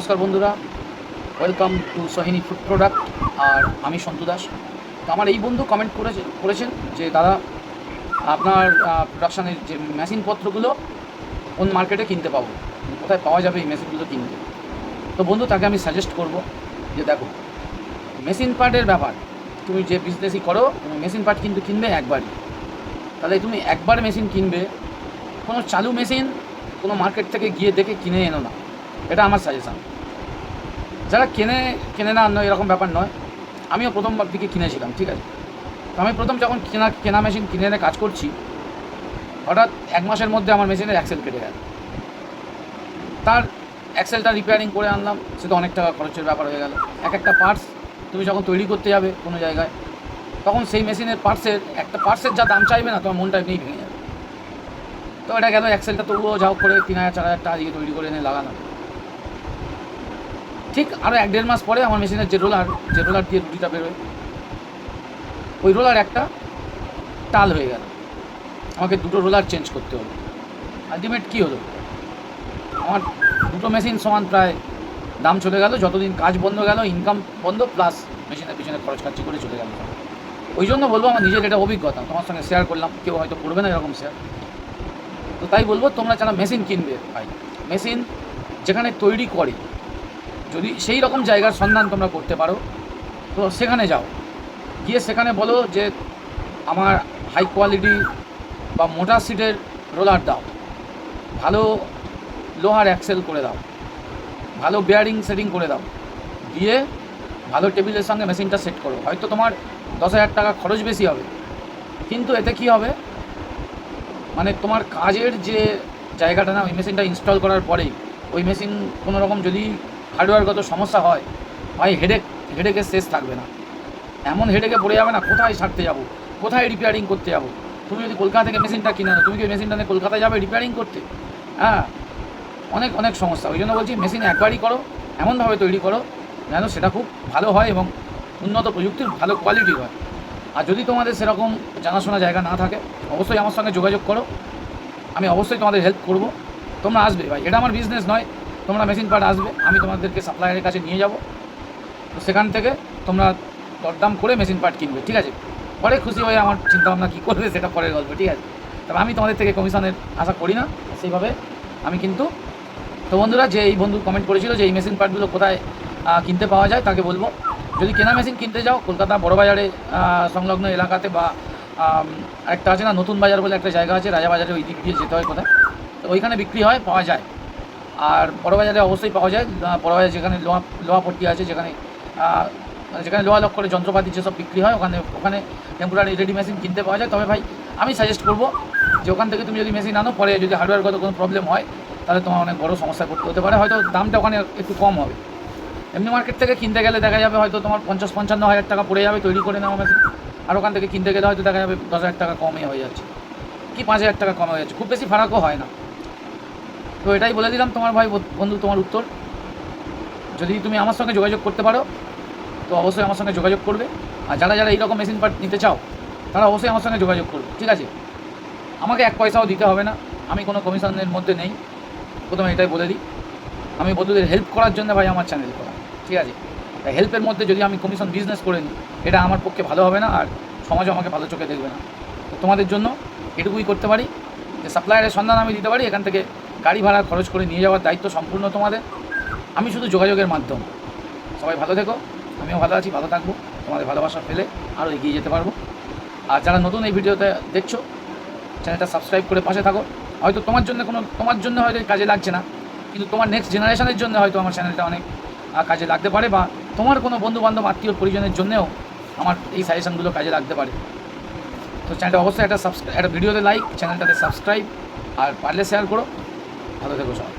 নমস্কার বন্ধুরা। Welcome to Sohini food product আর আমি সন্তু দাস। তো আমার এই বন্ধু কমেন্ট করেছে করেছেন যে, দাদা, আপনার প্রোডাকশানের যে মেশিনপত্রগুলো কোন মার্কেটে কিনতে পাবো? কোথায় পাওয়া যাবে এই মেশিনগুলো কিনতে? তো বন্ধু, তাকে আমি সাজেস্ট করব যে, দেখো মেশিন পার্টের ব্যাপার। তুমি যে বিজনেসই করো, তুমি মেশিন পার্ট কিন্তু কিনবে একবারই। তাহলে তুমি একবার মেশিন কিনবে। কোনো চালু মেশিন কোনো মার্কেট থেকে গিয়ে দেখে কিনে এনো না। এটা আমার সাজেশান যারা কেনে কেনে না নয় এরকম ব্যাপার নয়। আমিও প্রথমবার দিকে কিনেছিলাম, ঠিক আছে? তো আমি প্রথম যখন কেনা কেনা মেশিন কিনে এনে কাজ করছি, হঠাৎ এক মাসের মধ্যে আমার মেশিনের অ্যাক্সেল কেটে গেল। তার অ্যাক্সেলটা রিপেয়ারিং করে আনলাম, সে তো অনেক টাকা খরচের ব্যাপার হয়ে গেল। এক একটা পার্টস তুমি যখন তৈরি করতে যাবে কোনো জায়গায়, তখন সেই মেশিনের পার্টসের একটা পার্টসের যা দাম চাইবে না, তোমার মনটা এমনিই ভেঙে যাবে। তো এটা গেল অ্যাক্সেলটা তবুও যাও করে তিন হাজার, চার হাজার টাকা দিয়ে তৈরি করে এনে লাগানো ঠিক আরও এক দেড় মাস পরে আমার মেশিনের যে রোলার যে রোলার দিয়ে রুটিটা বেরোয় ওই রোলার একটা টাল হয়ে গেল। আমাকে দুটো রোলার চেঞ্জ করতে হলো। আলটিমেট কী হলো? আমার দুটো মেশিন সমান প্রায় দাম চলে গেল, যতদিন কাজ বন্ধ গেল ইনকাম বন্ধ প্লাস মেশিনের পিছনে খরচ খাচ্ছি করে চলে গেল। ওই জন্য বলব আমার নিজের এটা অভিজ্ঞতা, তোমার সঙ্গে শেয়ার করলাম, কেউ হয়তো করবে না এরকম শেয়ার তো তাই বলব, তোমরা যারা মেশিন কিনবে, ভাই মেশিন যেখানে তৈরি করে যদি সেই রকম জায়গার সন্ধান তোমরা করতে পারো, তো সেখানে যাও। গিয়ে সেখানে বলো যে আমার হাই কোয়ালিটি বা মোটা সিটের রোলার দাও। ভালো লোহার অ্যাক্সেল করে দাও। ভালো বেয়ারিং সেটিং করে দাও। দিয়ে ভালো টেবিলের সঙ্গে মেশিনটা সেট করো। হয়তো তোমার দশ হাজার টাকা খরচ বেশি হবে। কিন্তু এতে কি হবে? মানে তোমার কাজের যে জায়গাটা না, ওই মেশিনটা ইনস্টল করার পরেই, ওই মেশিন কোনো রকম যদি হার্ডওয়্যারগত সমস্যা হয়। ভাই হেডেক হেডেকের শেষ থাকবে না। এমন হেডেকে পড়ে যাবে না, কোথায় সারতে যাব? কোথায় রিপেয়ারিং করতে যাব? তুমি যদি কলকাতা থেকে মেশিনটা কিনে তুমি কি মেশিনটা নিয়ে কলকাতায় যাবে রিপেয়ারিং করতে? হ্যাঁ। অনেক অনেক সমস্যা। ওই জন্য বলছি মেশিন একবারই করো, এমনভাবে তৈরি করো, যেন সেটা খুব ভালো হয় এবং উন্নত প্রযুক্তির ভালো কোয়ালিটি হয়। আর যদি তোমাদের সেরকম জানাশোনা জায়গা না থাকে, অবশ্যই আমার সঙ্গে যোগাযোগ করো। আমি অবশ্যই তোমাদের হেল্প করব। তোমরা আসবে, ভাই। এটা আমার বিজনেস নয়। তোমরা মেশিন পার্ট আসবে, আমি তোমাদেরকে সাপ্লায়ারের কাছে নিয়ে যাব। তো সেখান থেকে তোমরা দরদাম করে মেশিন পার্ট কিনবে, ঠিক আছে? পরে খুশি হয়ে আমার চিন্তাভাবনা কী করবে সেটা পরের গল্প, ঠিক আছে? তবে আমি তোমাদের থেকে কমিশনের আশা করি না, সেইভাবে আমি কিন্তু তো বন্ধুরা, যে এই বন্ধু কমেন্ট করেছিল যে এই মেশিন পার্টগুলো কোথায় কিনতে পাওয়া যায়, তাকে বলব। যদি কেনা মেশিন কিনতে যাও, কলকাতা বড়বাজারে সংলগ্ন এলাকাতে বা একটা আছে না, নতুন বাজার বলে একটা জায়গা আছে রাজাবাজারে ওই দিক দিয়ে যেতে হয় কোথায়? তো ওইখানে বিক্রি হয়, পাওয়া যায়। আর বড়বাজারে অবশ্যই পাওয়া যায়। বড়বাজার যেখানে লোহা লোহা পট্টি আছে, যেখানে যেখানে লোহা লক্ষ করে যন্ত্রপাতি যেসব বিক্রি হয়, ওখানে ওখানে টেম্পোরারি রেডি মেশিন কিনতে পাওয়া যায়। তবে ভাই, আমি সাজেস্ট করব যে ওখান থেকে তুমি যদি মেশিন আনো, পরে যদি হার্ডওয়্যারগত কোনো প্রবলেম হয়, তাহলে তোমার অনেক বড় সমস্যা পড়তে হতে পারে। হয়তো দামটা ওখানে একটু কম হবে। এমনি মার্কেট থেকে কিনতে গেলে দেখা যাবে হয়তো তোমার পঞ্চাশ, পঞ্চান্ন হাজার টাকা পড়ে যাবে তৈরি করে নেওয়া মেশিন আর ওখান থেকে কিনতে গেলে হয়তো দেখা যাবে দশ হাজার টাকা কমে হয়ে যাচ্ছে। কি পাঁচ হাজার টাকা কমে হয়ে যাচ্ছে। খুব বেশি ফারাকও হয় না। তো এটাই বলে দিলাম তোমার ভাই বন্ধু তোমার উত্তর। যদি তুমি আমার সঙ্গে যোগাযোগ করতে পারো, তো অবশ্যই আমার সঙ্গে যোগাযোগ করবে। আর যারা যারা এইরকম মেশিন পার্ট নিতে চাও, তারা অবশ্যই আমার সঙ্গে যোগাযোগ করবে, ঠিক আছে? আমাকে এক পয়সাও দিতে হবে না, আমি কোনো কমিশনের মধ্যে নেই। প্রথমে এটাই বলে দিই, আমি বন্ধুদের হেল্প করার জন্য ভাই আমার চ্যানেল করা, ঠিক আছে? তাই হেল্পের মধ্যে যদি আমি কমিশন বিজনেস করে নিই, এটা আমার পক্ষে ভালো হবে না, আর সমাজও আমাকে ভালো চোখে দেখবে না। তো তোমাদের জন্য এটুকুই করতে পারি, যে সাপ্লায়ারের সন্ধান আমি দিতে পারি, এখান থেকে গাড়ি ভাড়া খরচ করে নিয়ে যাওয়ার দায়িত্ব সম্পূর্ণ তোমাদের। আমি শুধু যোগাযোগের মাধ্যম। সবাই ভালো থেকো। আমিও ভালো আছি, ভালো থাকব। তোমাদের ভালোবাসা পেলে আরও এগিয়ে যেতে পারব। আর যারা নতুন এই ভিডিওতে দেখছ, চ্যানেলটা সাবস্ক্রাইব করে পাশে থাকো। হয়তো তোমার জন্য কোনো, তোমার জন্য হয়তো কাজে লাগছে না, কিন্তু তোমার নেক্সট জেনারেশনের জন্য হয়তো আমার চ্যানেলটা অনেক কাজে লাগতে পারে বা তোমার কোনো বন্ধু বান্ধব আত্মীয় পরিজনের জন্যেও আমার এই সাজেশনগুলো কাজে লাগতে পারে। তো চ্যানেলটা অবশ্যই একটা সাবস্ক্রাইব একটা ভিডিওতে লাইক চ্যানেলটাতে সাবস্ক্রাইব আর পারলে শেয়ার করো। ভালো থেকো সবাই